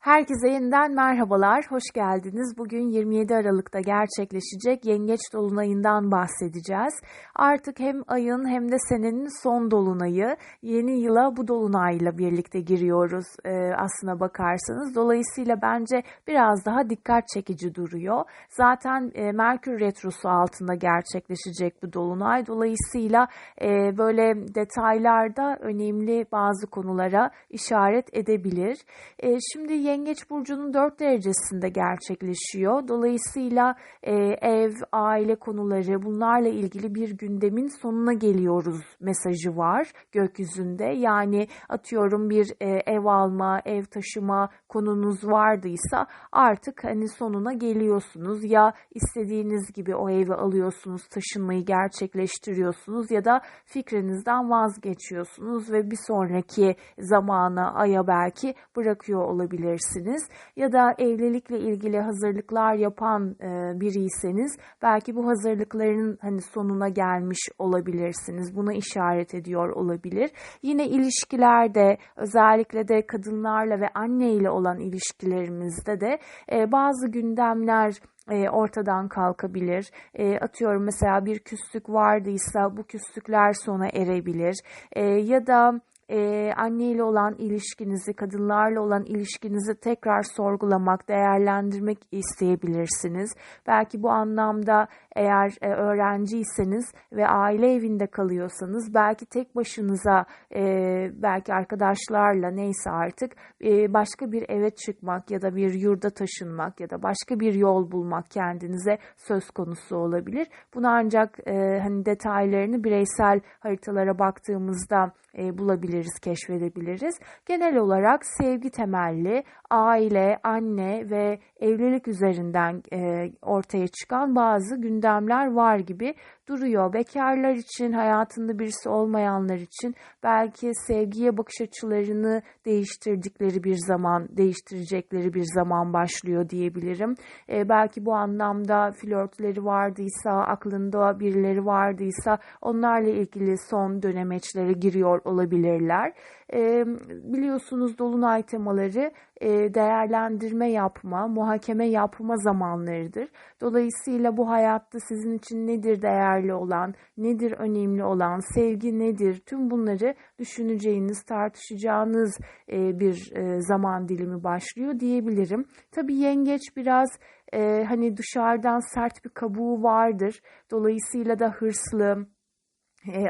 Herkese yeniden merhabalar, hoş geldiniz. Bugün 27 Aralık'ta gerçekleşecek Yengeç Dolunay'ından bahsedeceğiz. Artık hem ayın hem de senenin son dolunayı. Yeni yıla bu dolunayla birlikte giriyoruz e, aslına bakarsanız. Dolayısıyla bence biraz daha dikkat çekici duruyor. Zaten e, Merkür Retrosu altında gerçekleşecek bu dolunay. Dolayısıyla e, böyle detaylarda önemli bazı konulara işaret edebilir. E, şimdi Yengeç Burcu'nun 4 derecesinde gerçekleşiyor. Dolayısıyla e, ev, aile konuları bunlarla ilgili bir gündemin sonuna geliyoruz mesajı var gökyüzünde. Yani atıyorum bir e, ev alma, ev taşıma konunuz vardıysa artık hani sonuna geliyorsunuz. Ya istediğiniz gibi o evi alıyorsunuz, taşınmayı gerçekleştiriyorsunuz ya da fikrinizden vazgeçiyorsunuz ve bir sonraki zamana, aya belki bırakıyor olabilirsiniz olabilirsiniz. Ya da evlilikle ilgili hazırlıklar yapan e, biriyseniz belki bu hazırlıkların hani sonuna gelmiş olabilirsiniz. Buna işaret ediyor olabilir. Yine ilişkilerde özellikle de kadınlarla ve anne ile olan ilişkilerimizde de e, bazı gündemler e, ortadan kalkabilir. E, atıyorum mesela bir küslük vardıysa bu küslükler sona erebilir. E, ya da e, anneyle olan ilişkinizi, kadınlarla olan ilişkinizi tekrar sorgulamak, değerlendirmek isteyebilirsiniz. Belki bu anlamda eğer e, öğrenciyseniz ve aile evinde kalıyorsanız belki tek başınıza, e, belki arkadaşlarla neyse artık e, başka bir eve çıkmak ya da bir yurda taşınmak ya da başka bir yol bulmak kendinize söz konusu olabilir. Bunu ancak e, hani detaylarını bireysel haritalara baktığımızda e, bulabiliriz, keşfedebiliriz. Genel olarak sevgi temelli aile, anne ve evlilik üzerinden e, ortaya çıkan bazı gündemler var gibi duruyor. Bekarlar için, hayatında birisi olmayanlar için belki sevgiye bakış açılarını değiştirdikleri bir zaman, değiştirecekleri bir zaman başlıyor diyebilirim. E, belki bu anlamda flörtleri vardıysa, aklında birileri vardıysa onlarla ilgili son dönemeçlere giriyor olabilirler. E, biliyorsunuz dolunay temaları e, değerlendirme yapma, muhakeme yapma zamanlarıdır. Dolayısıyla bu hayatta sizin için nedir değerli olan, nedir önemli olan, sevgi nedir? Tüm bunları düşüneceğiniz, tartışacağınız e, bir e, zaman dilimi başlıyor diyebilirim. Tabii yengeç biraz e, hani dışarıdan sert bir kabuğu vardır. Dolayısıyla da hırslı,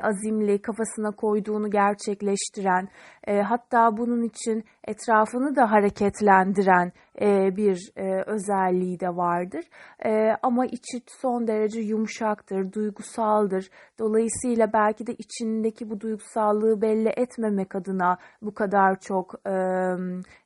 azimli, kafasına koyduğunu gerçekleştiren, e, hatta bunun için etrafını da hareketlendiren e, bir e, özelliği de vardır. E, ama içi son derece yumuşaktır, duygusaldır. Dolayısıyla belki de içindeki bu duygusallığı belli etmemek adına bu kadar çok e,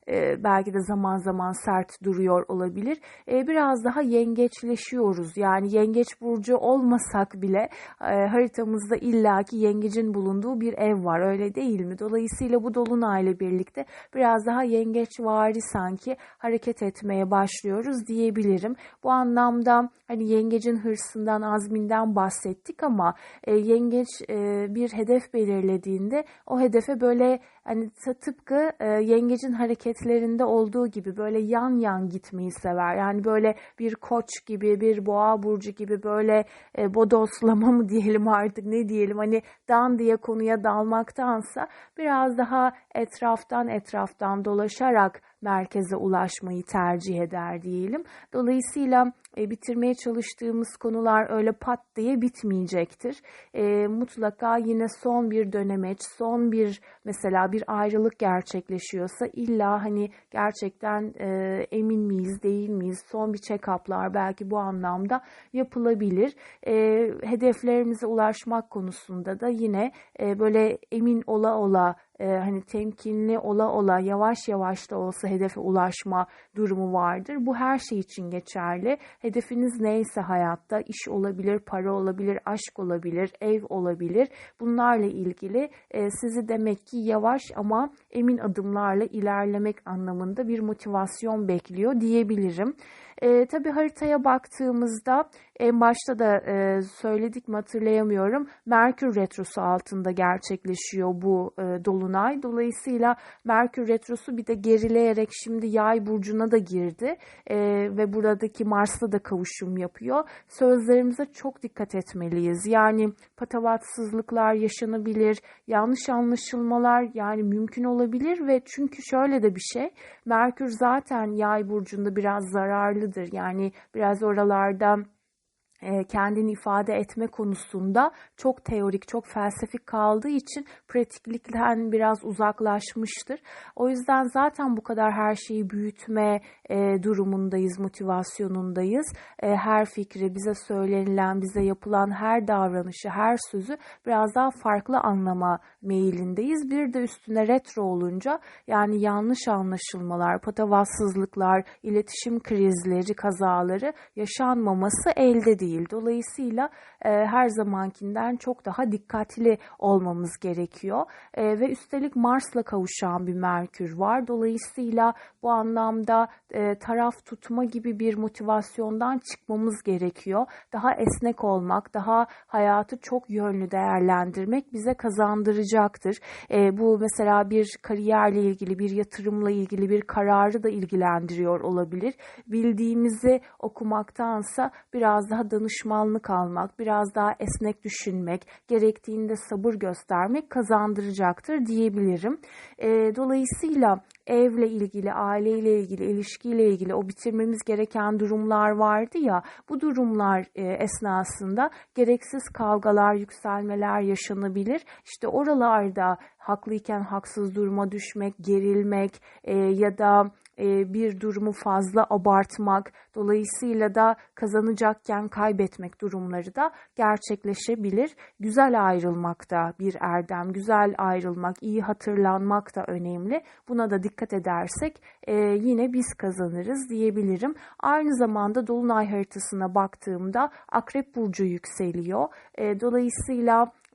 e, belki de zaman zaman sert duruyor olabilir. E, biraz daha yengeçleşiyoruz. Yani yengeç burcu olmasak bile e, haritamızda illaki yengecin bulunduğu bir ev var. Öyle değil mi? Dolayısıyla bu dolunayla birlikte biraz daha yengeç vari sanki hareket etmeye başlıyoruz diyebilirim. Bu anlamda hani yengecin hırsından, azminden bahsettik ama e, yengeç e, bir hedef belirlediğinde o hedefe böyle hani tıpkı e, yengecin hareketlerinde olduğu gibi böyle yan yan gitmeyi sever. Yani böyle bir koç gibi, bir boğa burcu gibi böyle e, bodoslama mı diyelim artık ne diyelim hani dan diye konuya dalmaktansa biraz daha etraftan etraftan dolaşarak merkeze ulaşmayı tercih eder diyelim. Dolayısıyla e, bitirmeye çalıştığımız konular öyle pat diye bitmeyecektir. E, mutlaka yine son bir dönemeç, son bir mesela bir ayrılık gerçekleşiyorsa illa hani gerçekten e, emin miyiz, değil miyiz? Son bir check-up'lar belki bu anlamda yapılabilir. E, hedeflerimize ulaşmak konusunda da yine e, böyle emin ola ola e, hani temkinli ola ola yavaş yavaş da olsa hedefe ulaşma durumu vardır. Bu her şey için geçerli. Hedefiniz neyse hayatta iş olabilir, para olabilir, aşk olabilir, ev olabilir. Bunlarla ilgili e, sizi demek ki yavaş ama emin adımlarla ilerlemek anlamında bir motivasyon bekliyor diyebilirim. E, tabii haritaya baktığımızda en başta da e, söyledik mi hatırlayamıyorum. Merkür Retrosu altında gerçekleşiyor bu e, dolunay. Dolayısıyla Merkür Retrosu bir de gerileyerek şimdi Yay burcuna da girdi e, ve buradaki Mars'la da kavuşum yapıyor. Sözlerimize çok dikkat etmeliyiz. Yani patavatsızlıklar yaşanabilir, yanlış anlaşılmalar yani mümkün olabilir ve çünkü şöyle de bir şey. Merkür zaten Yay burcunda biraz zararlıdır. Yani biraz oralarda kendini ifade etme konusunda çok teorik, çok felsefik kaldığı için pratiklikten biraz uzaklaşmıştır. O yüzden zaten bu kadar her şeyi büyütme e, durumundayız, motivasyonundayız. E, her fikri, bize söylenilen, bize yapılan her davranışı, her sözü biraz daha farklı anlama meyilindeyiz. Bir de üstüne retro olunca yani yanlış anlaşılmalar, patavatsızlıklar, iletişim krizleri, kazaları yaşanmaması elde değil değil. Dolayısıyla e, her zamankinden çok daha dikkatli olmamız gerekiyor. E, ve üstelik Mars'la kavuşan bir Merkür var. Dolayısıyla bu anlamda e, taraf tutma gibi bir motivasyondan çıkmamız gerekiyor. Daha esnek olmak, daha hayatı çok yönlü değerlendirmek bize kazandıracaktır. E, bu mesela bir kariyerle ilgili, bir yatırımla ilgili bir kararı da ilgilendiriyor olabilir. Bildiğimizi okumaktansa biraz daha almak, biraz daha esnek düşünmek, gerektiğinde sabır göstermek kazandıracaktır diyebilirim. E, dolayısıyla evle ilgili, aileyle ilgili, ilişkiyle ilgili o bitirmemiz gereken durumlar vardı ya bu durumlar e, esnasında gereksiz kavgalar, yükselmeler yaşanabilir. İşte oralarda haklıyken haksız duruma düşmek, gerilmek e, ya da bir durumu fazla abartmak, dolayısıyla da kazanacakken kaybetmek durumları da gerçekleşebilir. Güzel ayrılmak da bir erdem, güzel ayrılmak, iyi hatırlanmak da önemli. Buna da dikkat edersek e, yine biz kazanırız diyebilirim. Aynı zamanda Dolunay haritasına baktığımda Akrep Burcu yükseliyor.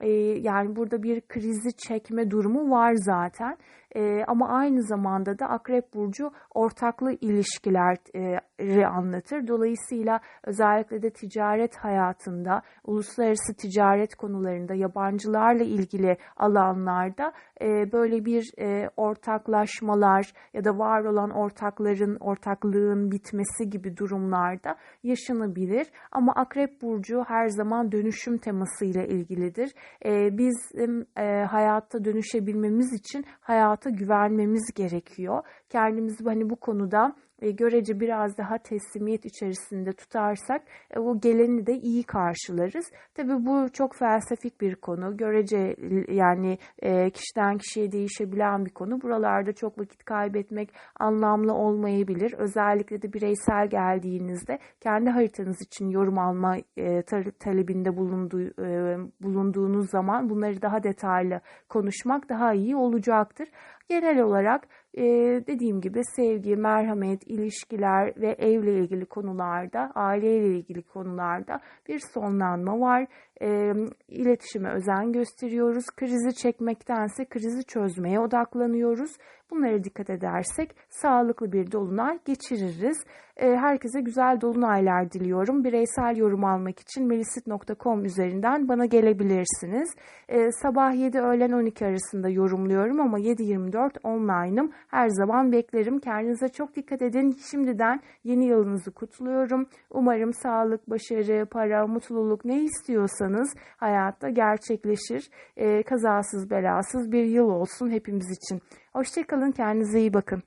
E, dolayısıyla yani burada bir krizi çekme durumu var zaten. E, ama aynı zamanda da Akrep Burcu ortaklı ilişkileri anlatır. Dolayısıyla özellikle de ticaret hayatında, uluslararası ticaret konularında, yabancılarla ilgili alanlarda e, böyle bir e, ortaklaşmalar ya da var olan ortakların, ortaklığın bitmesi gibi durumlarda yaşanabilir. Ama Akrep Burcu her zaman dönüşüm temasıyla ilgilidir. E, bizim hayatta dönüşebilmemiz için hayata güvenmemiz gerekiyor. Kendimizi hani bu konuda görece biraz daha teslimiyet içerisinde tutarsak e, o geleni de iyi karşılarız. Tabi bu çok felsefik bir konu. Görece yani e, kişiden kişiye değişebilen bir konu. Buralarda çok vakit kaybetmek anlamlı olmayabilir. Özellikle de bireysel geldiğinizde kendi haritanız için yorum alma e, talebinde bulunduğu, e, bulunduğunuz zaman bunları daha detaylı konuşmak daha iyi olacaktır. Genel olarak e, dediğim gibi sevgi, merhamet, ilişkiler ve evle ilgili konularda, aileyle ilgili konularda bir sonlanma var. E, iletişime özen gösteriyoruz. Krizi çekmektense krizi çözmeye odaklanıyoruz. Bunlara dikkat edersek sağlıklı bir dolunay geçiririz. Herkese güzel dolunaylar diliyorum. Bireysel yorum almak için melisit.com üzerinden bana gelebilirsiniz. Sabah 7 öğlen 12 arasında yorumluyorum ama 7-24 online'ım. Her zaman beklerim. Kendinize çok dikkat edin. Şimdiden yeni yılınızı kutluyorum. Umarım sağlık, başarı, para, mutluluk ne istiyorsanız hayatta gerçekleşir. Kazasız belasız bir yıl olsun hepimiz için. Hoşçakalın, kendinize iyi bakın.